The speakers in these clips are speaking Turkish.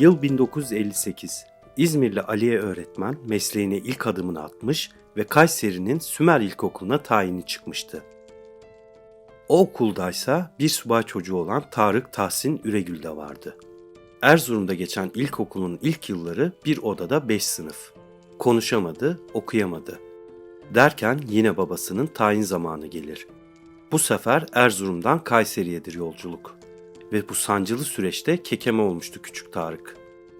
Yıl 1958. İzmirli Aliye öğretmen mesleğine ilk adımını atmış ve Kayseri'nin Sümer İlkokulu'na tayini çıkmıştı. O okuldaysa bir subay çocuğu olan Tarık Tahsin Üregül de vardı. Erzurum'da geçen ilkokulun ilk yılları bir odada 5 sınıf. Konuşamadı, okuyamadı. Derken yine babasının tayin zamanı gelir. Bu sefer Erzurum'dan Kayseri'yedir yolculuk. Ve bu sancılı süreçte kekeme olmuştu küçük Tarık.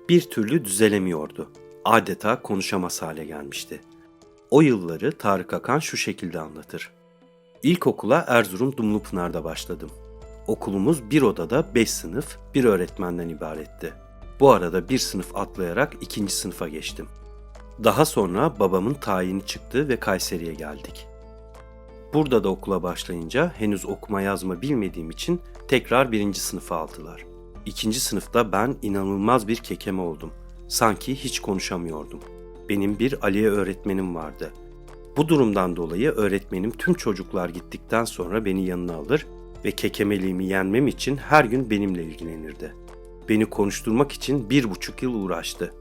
Bir türlü düzelemiyordu. Adeta konuşamaz hale gelmişti. O yılları Tarık Akan şu şekilde anlatır. İlkokula Erzurum Dumlupınar'da başladım. Okulumuz bir odada 5 sınıf, bir öğretmenden ibaretti. Bu arada bir sınıf atlayarak ikinci sınıfa geçtim. Daha sonra babamın tayini çıktı ve Kayseri'ye geldik. Burada da okula başlayınca henüz okuma yazma bilmediğim için tekrar birinci sınıfa aldılar. İkinci sınıfta ben inanılmaz bir kekeme oldum. Sanki hiç konuşamıyordum. Benim bir Aliye öğretmenim vardı. Bu durumdan dolayı öğretmenim tüm çocuklar gittikten sonra beni yanına alır ve kekemeliğimi yenmem için her gün benimle ilgilenirdi. Beni konuşturmak için bir buçuk yıl uğraştı.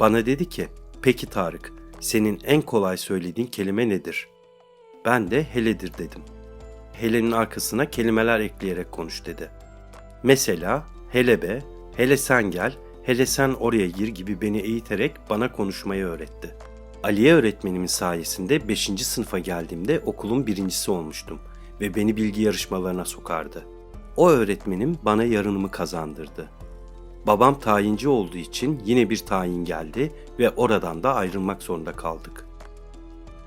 Bana dedi ki, peki Tarık, senin en kolay söylediğin kelime nedir? Ben de heledir dedim. Helenin arkasına kelimeler ekleyerek konuş dedi. Mesela hele be, hele sen gel, hele sen oraya gir gibi beni eğiterek bana konuşmayı öğretti. Aliye öğretmenimin sayesinde 5. sınıfa geldiğimde okulun birincisi olmuştum ve beni bilgi yarışmalarına sokardı. O öğretmenim bana yarınımı kazandırdı. Babam tayinci olduğu için yine bir tayin geldi ve oradan da ayrılmak zorunda kaldık.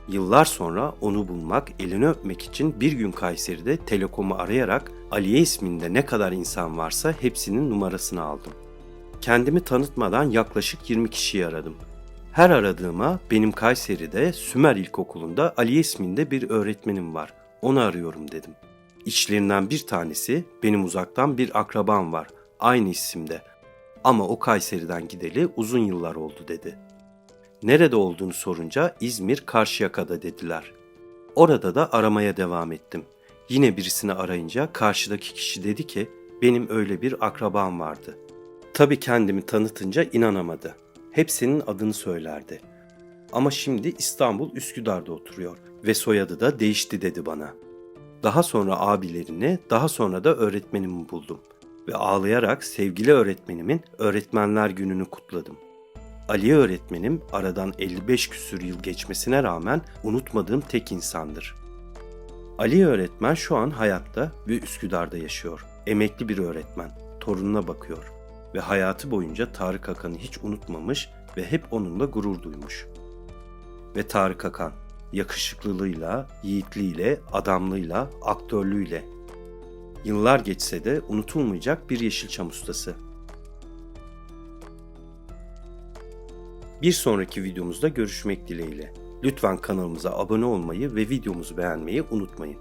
Yıllar sonra onu bulmak, elini öpmek için bir gün Kayseri'de Telekom'u arayarak Aliye isminde ne kadar insan varsa hepsinin numarasını aldım. Kendimi tanıtmadan yaklaşık 20 kişiyi aradım. Her aradığıma benim Kayseri'de Sümer İlkokulu'nda Aliye isminde bir öğretmenim var. Onu arıyorum dedim. İçlerinden bir tanesi benim uzaktan bir akrabam var. Aynı isimde. Ama o Kayseri'den gideli uzun yıllar oldu dedi. Nerede olduğunu sorunca İzmir Karşıyaka'da dediler. Orada da aramaya devam ettim. Yine birisini arayınca karşıdaki kişi dedi ki benim öyle bir akrabam vardı. Tabii kendimi tanıtınca inanamadı. Hepsinin adını söylerdi. Ama şimdi İstanbul Üsküdar'da oturuyor ve soyadı da değişti dedi bana. Daha sonra abilerini, daha sonra da öğretmenimi buldum ve ağlayarak sevgili öğretmenimin öğretmenler gününü kutladım. Ali öğretmenim aradan 55 küsür yıl geçmesine rağmen unutmadığım tek insandır. Ali öğretmen şu an hayatta ve Üsküdar'da yaşıyor. Emekli bir öğretmen, torununa bakıyor ve hayatı boyunca Tarık Akan'ı hiç unutmamış ve hep onunla gurur duymuş. Ve Tarık Akan, yakışıklılığıyla, yiğitliğiyle, adamlığıyla, aktörlüğüyle. Yıllar geçse de unutulmayacak bir Yeşilçam ustası. Bir sonraki videomuzda görüşmek dileğiyle. Lütfen kanalımıza abone olmayı ve videomuzu beğenmeyi unutmayın.